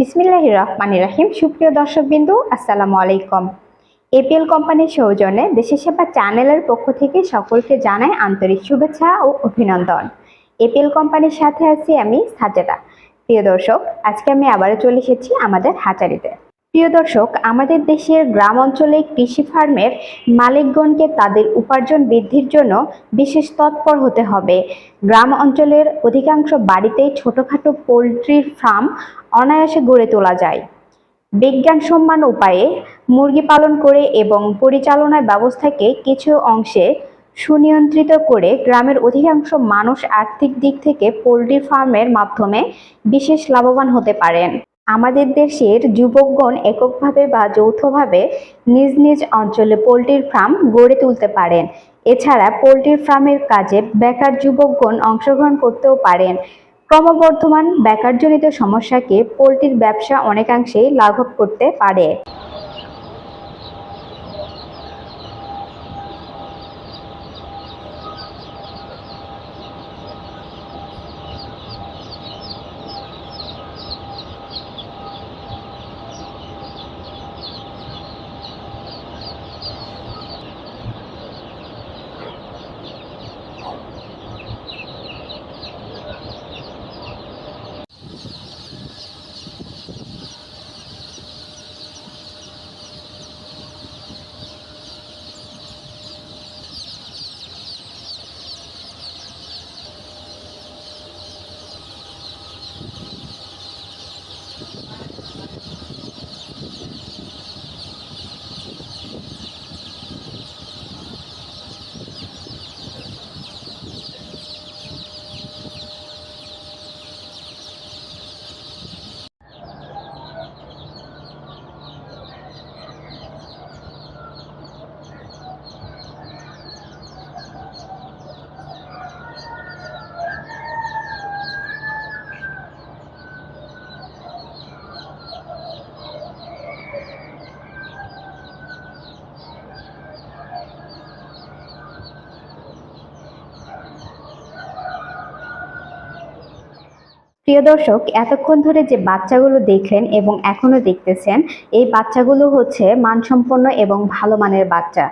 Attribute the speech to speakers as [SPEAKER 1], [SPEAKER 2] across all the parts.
[SPEAKER 1] বিসমিল্লাহ রহমান রাহিম। সুপ্রিয় দর্শকবিন্দু, আসসালামু আলাইকুম। এপিএল কোম্পানির সৌজন্যে দেশের সেবা চ্যানেলের পক্ষ থেকে সকলকে জানাই আন্তরিক শুভেচ্ছা ও অভিনন্দন। এপিএল কোম্পানির সাথে আছি আমি সাজেদা। প্রিয় দর্শক, আজকে আমি আবারও চলে এসেছি আমাদের হাচারিতে প্রিয় দর্শক, আমাদের দেশের গ্রাম অঞ্চলে কৃষি ফার্মের মালিকগণকে তাদের উপার্জন বৃদ্ধির জন্য বিশেষ তৎপর হতে হবে। গ্রাম অঞ্চলের অধিকাংশ বাড়িতেই ছোটোখাটো পোলট্রির ফার্ম অনায়াসে গড়ে তোলা যায়। বিজ্ঞানসম্মান উপায়ে মুরগি পালন করে এবং পরিচালনা ব্যবস্থাকে কিছু অংশে সুনিয়ন্ত্রিত করে গ্রামের অধিকাংশ মানুষ আর্থিক দিক থেকে পোলট্রি ফার্মের মাধ্যমে বিশেষ লাভবান হতে পারেন। আমাদের দেশের যুবকগণ এককভাবে বা যৌথভাবে নিজ নিজ অঞ্চলে পোলট্রির ফার্ম গড়ে তুলতে পারেন। এছাড়া পোলট্রির ফার্মের কাজে বেকার যুবকগণ অংশগ্রহণ করতেও পারেন। ক্রমবর্ধমান বেকারজনিত সমস্যাকে পোলট্রির ব্যবসা অনেকাংশেই লাঘব করতে পারে। প্রিয় দর্শক, এতক্ষণ ধরে যে বাচ্চাগুলো দেখলেন এবং এখনও দেখতেছেন, এই বাচ্চাগুলো হচ্ছে মানসম্পন্ন এবং ভালো মানের বাচ্চা।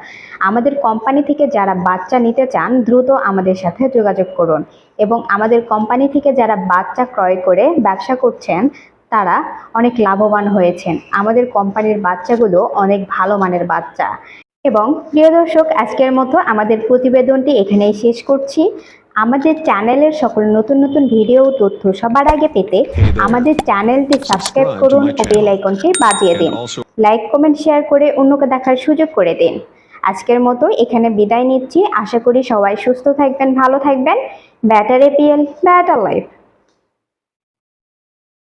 [SPEAKER 1] আমাদের কোম্পানি থেকে যারা বাচ্চা নিতে চান, দ্রুত আমাদের সাথে যোগাযোগ করুন এবং আমাদের কোম্পানি থেকে যারা বাচ্চা ক্রয় করে ব্যবসা করছেন, তারা অনেক লাভবান হয়েছেন। আমাদের কোম্পানির বাচ্চাগুলো অনেক ভালো মানের বাচ্চা। এবং প্রিয় দর্শক, আজকের মতো আমাদের প্রতিবেদনটি এখানেই শেষ করছি। আমাদের চ্যানেলের সকল নতুন নতুন ভিডিও ও তথ্য সবার আগে পেতে আমাদের চ্যানেলটি সাবস্ক্রাইব করুন ও বেল আইকনটি বাজিয়ে দিন। লাইক কমেন্ট শেয়ার করে অন্যকে দেখার সুযোগ করে দিন। আজকের মতো এখানে বিদায় নিচ্ছি। আশা করি সবাই সুস্থ থাকবেন ভালো থাকবেন। Batter APL batter life